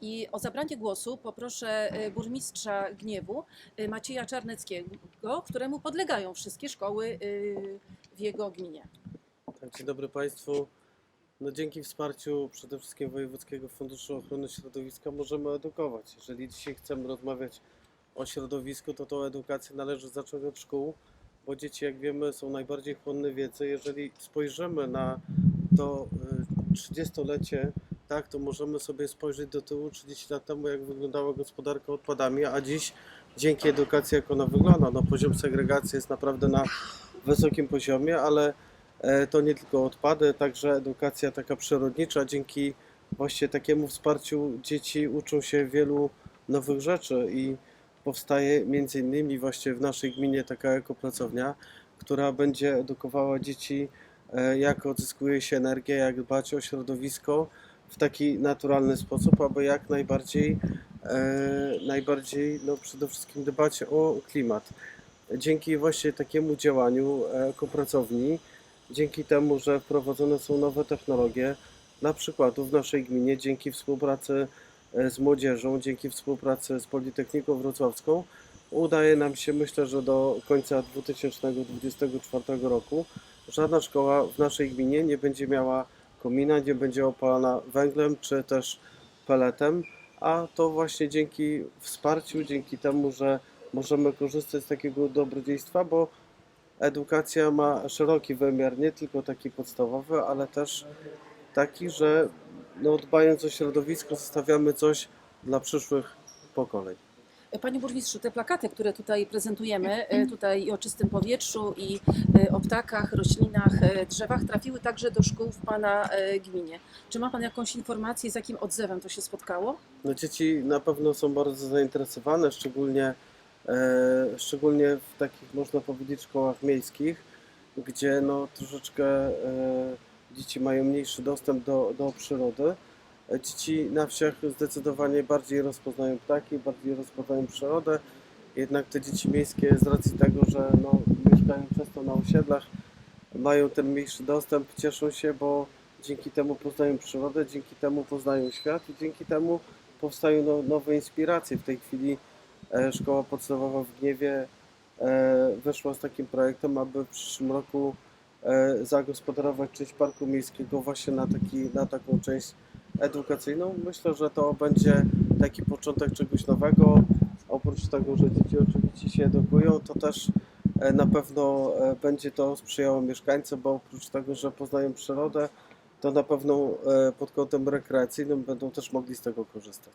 I o zabranie głosu poproszę e, burmistrza Gniewu e, Macieja Czarneckiego, któremu podlegają wszystkie szkoły e, w jego gminie. Tak, Dzień dobry Państwu. No, dzięki wsparciu przede wszystkim Wojewódzkiego Funduszu Ochrony Środowiska możemy edukować. Jeżeli dzisiaj chcemy rozmawiać o środowisku, to tą edukację należy zacząć od szkół, bo dzieci, jak wiemy, są najbardziej chłonne wiedzy. Jeżeli spojrzymy na to y, 30-lecie, tak, to możemy sobie spojrzeć do tyłu 30 lat temu, jak wyglądała gospodarka odpadami, a dziś dzięki edukacji, jak ona wygląda, no, poziom segregacji jest naprawdę na wysokim poziomie, ale E, to nie tylko odpady, także edukacja taka przyrodnicza. Dzięki właśnie takiemu wsparciu dzieci uczą się wielu nowych rzeczy i powstaje między innymi właśnie w naszej gminie taka ekopracownia, która będzie edukowała dzieci, e, jak odzyskuje się energię, jak dbać o środowisko w taki naturalny sposób, aby jak najbardziej, e, najbardziej no przede wszystkim dbać o klimat. Dzięki właśnie takiemu działaniu ekopracowni dzięki temu, że wprowadzone są nowe technologie, na przykład w naszej gminie, dzięki współpracy e, z młodzieżą, dzięki współpracy z Politechniką Wrocławską, udaje nam się, myślę, że do końca 2024 roku żadna szkoła w naszej gminie nie będzie miała komina, nie będzie opalana węglem czy też peletem, a to właśnie dzięki wsparciu, dzięki temu, że możemy korzystać z takiego dobrodziejstwa, bo edukacja ma szeroki wymiar, nie tylko taki podstawowy, ale też taki, że no, dbając o środowisko, zostawiamy coś dla przyszłych pokoleń. Panie burmistrzu, te plakaty, które tutaj prezentujemy, e, tutaj i o czystym powietrzu, i e, o ptakach, roślinach, e, drzewach, trafiły także do szkół w Pana gminie. Czy ma Pan jakąś informację, z jakim odzewem to się spotkało? No, dzieci na pewno są bardzo zainteresowane, szczególnie, e, szczególnie w takich, można powiedzieć, szkołach miejskich, gdzie no, troszeczkę e, dzieci mają mniejszy dostęp do, do przyrody. Dzieci na wsiach zdecydowanie bardziej rozpoznają ptaki, bardziej rozpoznają przyrodę. Jednak te dzieci miejskie z racji tego, że no, mieszkają często na osiedlach, mają ten mniejszy dostęp, cieszą się, bo dzięki temu poznają przyrodę, dzięki temu poznają świat i dzięki temu powstają no, nowe inspiracje. W tej chwili e, szkoła podstawowa w Gniewie e, z takim projektem, aby w przyszłym roku e, zagospodarować część parku miejskiego właśnie na, taki, na taką część edukacyjną. Myślę, że to będzie taki początek czegoś nowego. Oprócz tego, że dzieci oczywiście się edukują, to też e, na pewno e, będzie to sprzyjało mieszkańcom, bo oprócz tego, że poznają przyrodę, to na pewno e, pod kątem rekreacyjnym będą też mogli z tego korzystać.